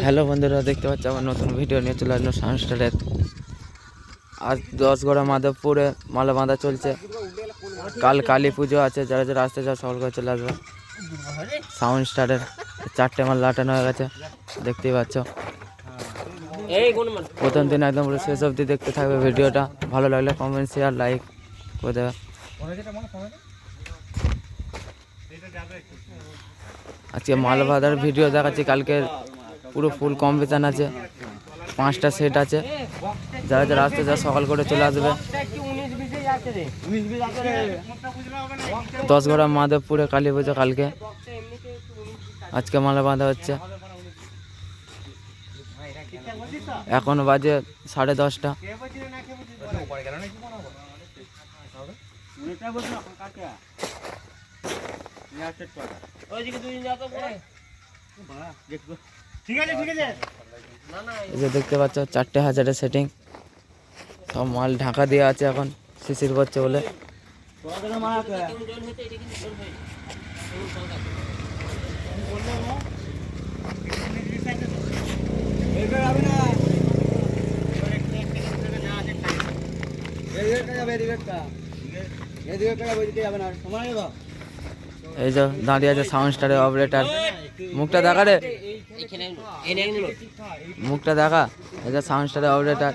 Hello বন্ধুরা, দেখতে পাচ্ছ আমার নতুন ভিডিও নিয়ে চলে আসলো সানস্টারের আজ দশ গড়া মাধবপুরে মালা বাঁধা চলছে। কাল কালী পুজো আছে, যারা যারা আসতে চাও সকল করে চলে আসবে। সাউন্ড স্টারের চারটে মাল লাটানো হয়ে গেছে, দেখতেই পাচ্ছ। প্রথম দিন একদম পুরো শেষ অবধি দেখতে থাকবে ভিডিওটা। ভালো লাগলে কমেন্ট শেয়ার লাইক করে দেবে। আজকে মাল বাঁধার ভিডিও দেখাচ্ছি কালকে পুরো ফুল কম্পিটিশান আছে, পাঁচটা সেট আছে। যারা যারা আসতে চায় সকাল করে চলে আসবে। দশ গড়া মাধবপুরে কালী পুজো কালকে। আজকে মালা বাঁধা হচ্ছে। এখন বাজে সাড়ে দশটা। এই যে দেখতে পাচ্ছ চারটে হাজারের সেটিং সব মাল ঢাকা দিয়ে আছে এখন শিশির করছে বলে। এই যে দাঁড়িয়ে আছে সাউন্ড স্টারের অপারেটার মুখটা দেখা রে মুখটা দেখা। এই যে সাউন্ড স্টারের অপারেটার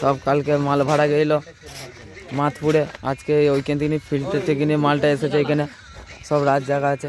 সব কালকে মাল ভাড়া গেল মাথপুরে। আজকে ওইখান থেকে ফিল্ড থেকে নিয়ে মালটা এসেছে এখানে। সব রাত জায়গা আছে।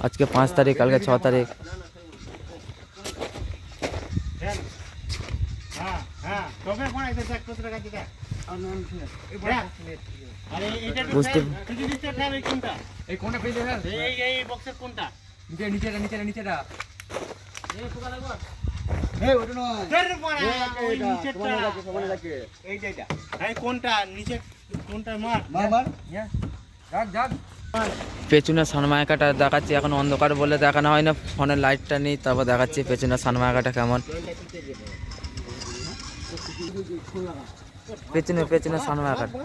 আজকে পাঁচ তারিখ কালকে ছ তারিখ হ্যাঁ হ্যাঁ তবে কোন এটা দেখ কত টাকা দিতে আরে এটা তো বুঝতে- তুই দিতে হবে কোনটা এই কোনটা পেয়ে যাবেন এই এই বক্সের কোনটা নিচে নিচেটা নিচেটা নিচেটা ধর পড়া ওই নিচেরটা এই যে এটা এই কোনটা নিচে কোনটা মার যাক যাক পেছনে সানমায়কাটা দেখাচ্ছি, এখন অন্ধকার বলে দেখানো হয় না। ফোনের লাইটটা নেই, তারপর দেখাচ্ছি পেছনে সানমায়কাটা কেমন। পেছনে পেছনে সানমায়কাটা।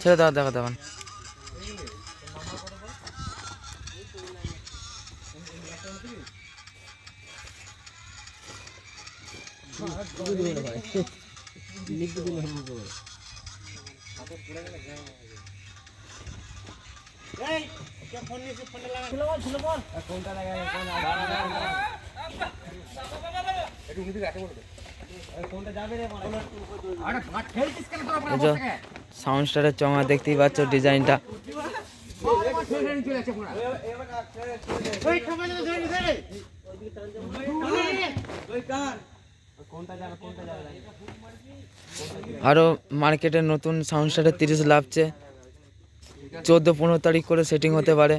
ছেড়ে দাও, দেখো দেখুন সাউন্ড স্টারের চমা দেখতেই পাচ্ছ ডিজাইনটা। ওই আরও মার্কেটে নতুন সাউন্ড স্টারের তিরিশ লাভছে চোদ্দ পনেরো তারিখ করে সেটিং হতে পারে।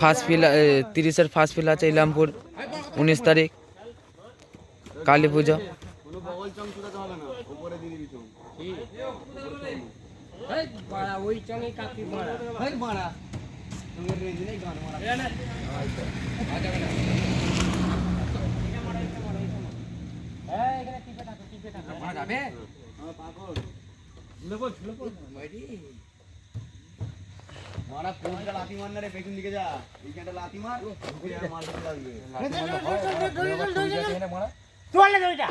ফার্স্ট ফিল তিরিশের ফার্স্ট ফিল আছে ইলামপুর উনিশ তারিখ। কালী পুজো। ওই চঙে কাপি মারা মারা মারা কোনটা লাথি মার না রে পেছন দিকে যা এইখানটা লাথি মার ঢুকে ঢুকে লাগবে চলে যাবে এটা